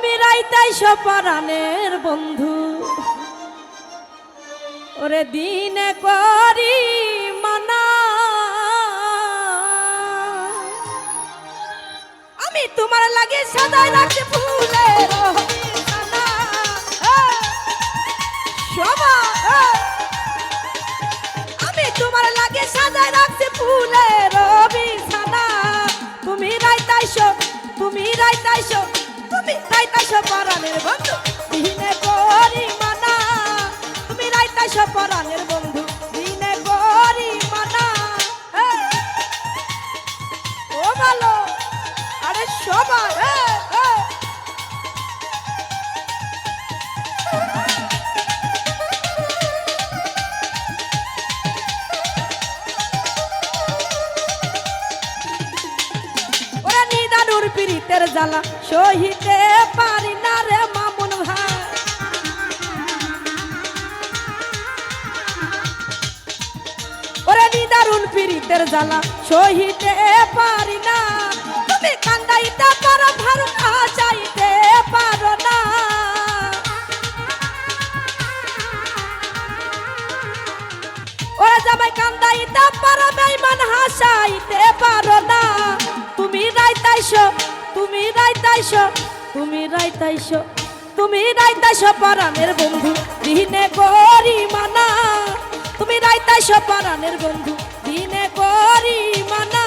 তুমি রাইতাই সপারানের বন্ধু। ওরে দিনে করি মানা। আমি তোমার লাগে সাদাই রাখতে দিনে মানা তুমি রাইতাইছো পরাণের বন্ধু, দিনে করি মানা ও ভালো, আরে এই। ওরা জ্বালা, সহিতে পারি পীড়িতের জ্বালা সহিতে পারি না। তুমি কান্দাইতে পারো ভালো না চাইতে পারো না। ওরা জামাই, কান্দাইতে পারো বেইমান হাসাইতে পারো না। তুমি রাইতাইছো তুমি রাইতাইছো তুমি রাইতাইছো তুমি রাইতাইছো পরাণের বন্ধু, দিনে করি মানা তুমি রাইতাইছো পরাণের বন্ধু। দিনে করি মানা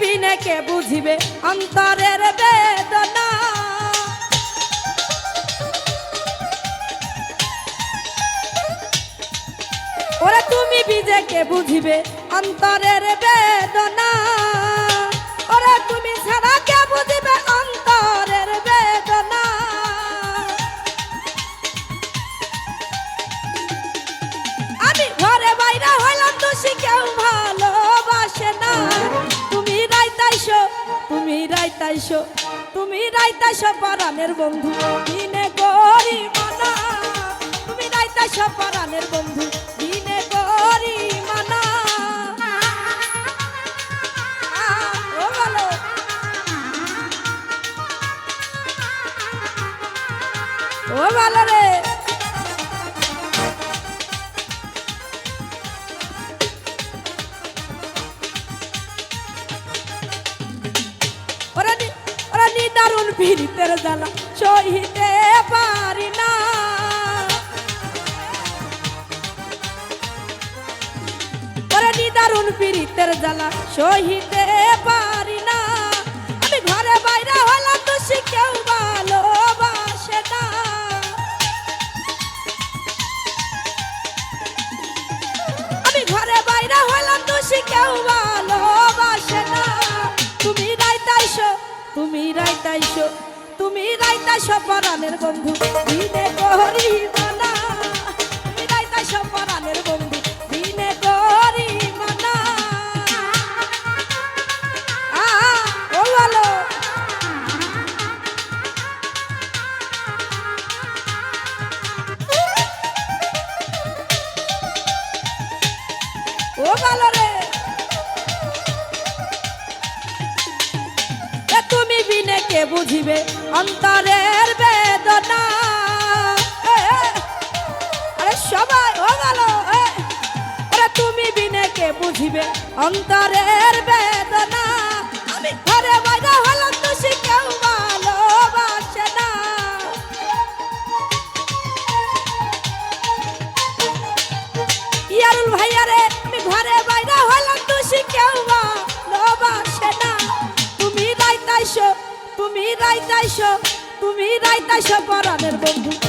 বিনে কে বুঝিবে অন্তরের বেদনা। ওরে তুমি বিজে কে বুঝিবে অন্তরের বেদনা। ওরে তুমি ছাড়া কে বুঝিবে অন্তরের বেদনা? আমি ঘরে বাইরে হইলাম, দোষী কেউ ভালোবাসে না। তুমি রাইতাইছো তুমি রাইতাইছো তুমি রাইতাইছো পরাণের বন্ধু। দিনে করি মানা তুমি রাইতাইছো পরাণের বন্ধু। ও ভালো রে। জ্বালা সহিতে পারি না। ওরা নিদারুণ পীড়িতের জ্বালা সহিতে তুমি রাইতাইছো তুমি রাইতাইছো পরাণের বন্ধু। দিনে করি মানা তুমি রাইতাইছো পরাণের বুঝিবে অন্তরের বেদনা? আরে সবাই ও গেল আরে তুমি বিনে কে বুঝিবে অন্তরের বেদনা? আমি ঘরে বাইরে হলাম তুমি সব পরাণের বন্ধু।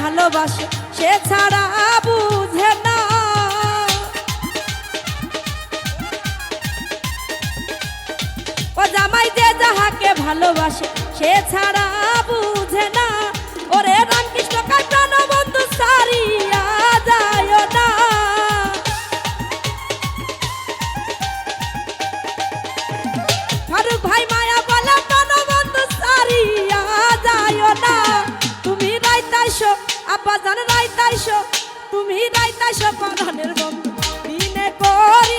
ভালোবাসে সে ছাড়া বুঝে না। ও জামাই যে যাহাকে ভালোবাসে সে ছাড়া তুমি রাইতাইছো পরাণের বন্ধু দিনে করি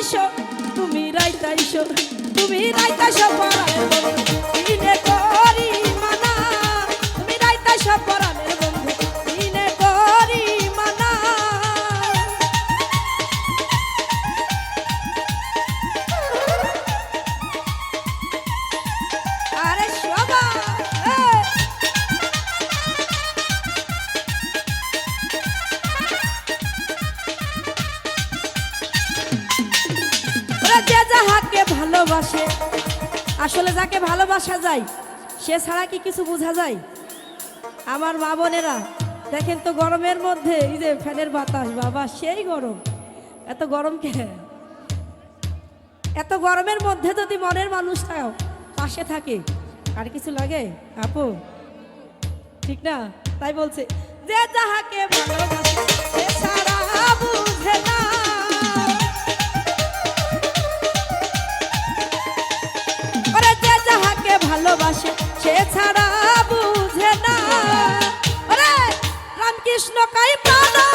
রাইতাইছো তুমি রাইতাইছো তুমি রাইতাইছো পরাণের যাহাকে ভালোবাসে, আসলে যাকে ভালোবাসা যায়, সে ছাড়া কি কিছু বোঝা যায়? আমার মা বোনেরা, দেখেন তো গরমের মধ্যে, এই যে ফ্যানের বাতাস, বাবা, সেই গরম। এত গরম কে? এত গরমের মধ্যে যদি মনের মানুষটাও পাশে থাকে, আর কিছু লাগে? আপু, ঠিক না? তাই বলছে, যে যাহাকে ভালোবাসে, সে ছাড়া বুঝে না। সে ছাড়া বুঝে না। রামকৃষ্ণ কাই পাদা